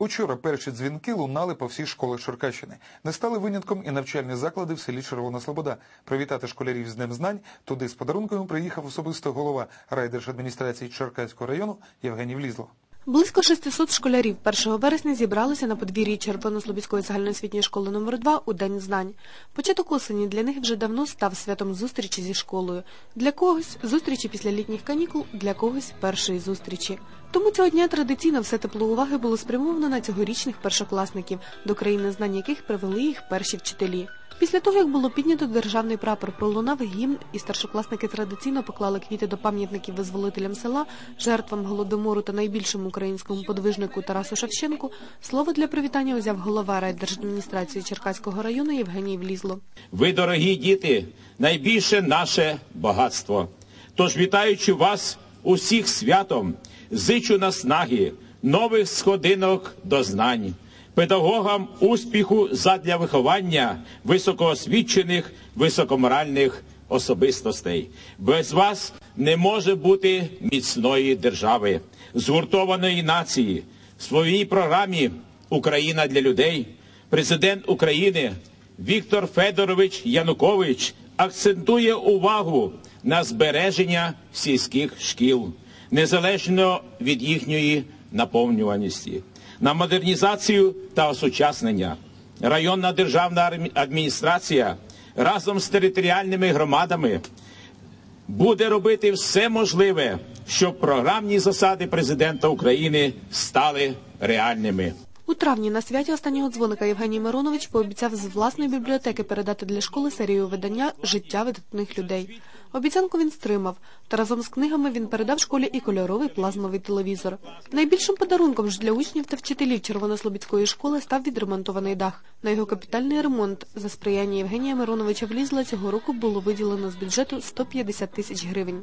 Учора перші дзвінки лунали по всій школах Черкащини. Не стали винятком і навчальні заклади в селі Червона Слобода. Привітати школярів з Днем знань туди з подарунками приїхав особисто голова райдержадміністрації Черкаського району Євгеній Влізло. Близько 600 школярів 1 вересня зібралися на подвір'ї Червонослобідської загальноосвітньої школи номер 2 у День знань. Початок осені для них вже давно став святом зустрічі зі школою. Для когось зустрічі після літніх канікул, для когось першої зустрічі. Тому цього дня традиційно все тепло уваги було спрямовано на цьогорічних першокласників, до країни знань яких привели їх перші вчителі. Після того, як було піднято державний прапор, пролунав гімн, і старшокласники традиційно поклали квіти до пам'ятників визволителям села, жертвам голодомору та найбільшому українському подвижнику Тарасу Шевченку, слово для привітання узяв голова райдержадміністрації Черкаського району Євгеній Влізло. Ви, дорогі діти, найбільше наше багатство. Тож, вітаючи вас усіх святом, зичу наснаги, нових сходинок до знань, педагогам успіху задля виховання високоосвічених, високоморальних особистостей. Без вас не може бути міцної держави, згуртованої нації. В своїй програмі Україна для людей президент України Віктор Федорович Янукович акцентує увагу на збереження сільських шкіл, незалежно від їхньої наповнюваності, на модернізацію та осучаснення. Районна державна адміністрація разом з територіальними громадами буде робити все можливе, щоб програмні засади президента України стали реальними. У травні на святі останнього дзвоника Євгеній Миронович пообіцяв з власної бібліотеки передати для школи серію видання Життя видатних людей. Обіцянку він стримав, та разом з книгами він передав школі і кольоровий плазмовий телевізор. Найбільшим подарунком ж для учнів та вчителів Червонослобідської школи став відремонтований дах. На його капітальний ремонт за сприяння Євгенія Мироновича Влізла цього року було виділено з бюджету 150 тисяч гривень.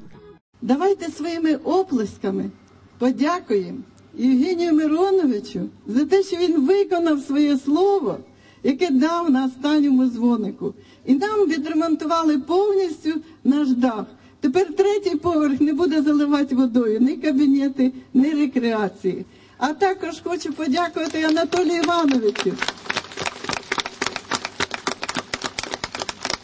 Давайте своїми оплесками подякуємо Євгенію Мироновичу за те, що він виконав своє слово, яке дав на останньому дзвонику. І нам відремонтували повністю наш дах. Тепер третій поверх не буде заливати водою ні кабінети, ні рекреації. А також хочу подякувати Анатолію Івановичу.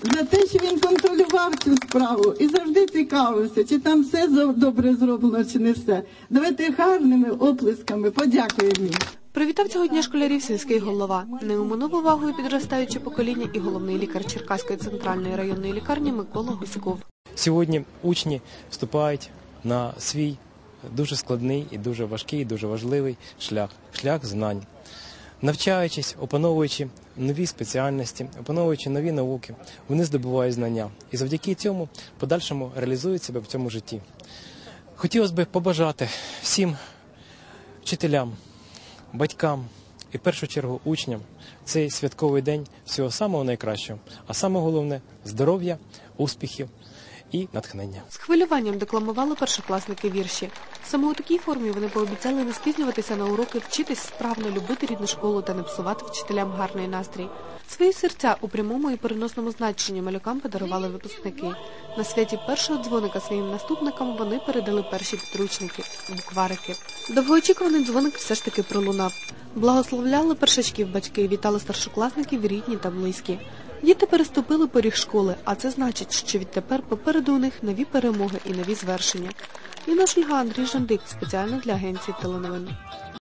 За те, що він контролював цю справу і завжди цікавився, чи там все добре зроблено, чи не все. Давайте гарними оплесками подякуємо. Привітав цього дня школярів сільський голова. Не оминув увагою підростаюче покоління і головний лікар Черкаської центральної районної лікарні Микола Гуськов. Сьогодні учні вступають на свій дуже складний і дуже важкий, і дуже важливий шлях шлях знань. Навчаючись, опановуючи нові спеціальності, опановуючи нові науки, вони здобувають знання і завдяки цьому подальшому реалізують себе в цьому житті. Хотілося б побажати всім вчителям, батькам і в першу чергу учням цей святковий день всього самого найкращого, а саме головне здоров'я, успіхів і натхнення. З хвилюванням декламували першокласники вірші. Саме у такій формі вони пообіцяли не спізнюватися на уроки, вчитись справно любити рідну школу та не псувати вчителям гарний настрій. Свої серця у прямому і переносному значенні малюкам подарували випускники. На святі першого дзвоника своїм наступникам вони передали перші підручники букварики. Довгоочікуваний дзвоник все ж таки пролунав. Благословляли першачків батьки, вітали старшокласників рідні та близькі. Діти переступили поріг школи, а це значить, що відтепер попереду у них нові перемоги і нові звершення. Інна Шульга, Андрій Жандик спеціально для агенції теленовин.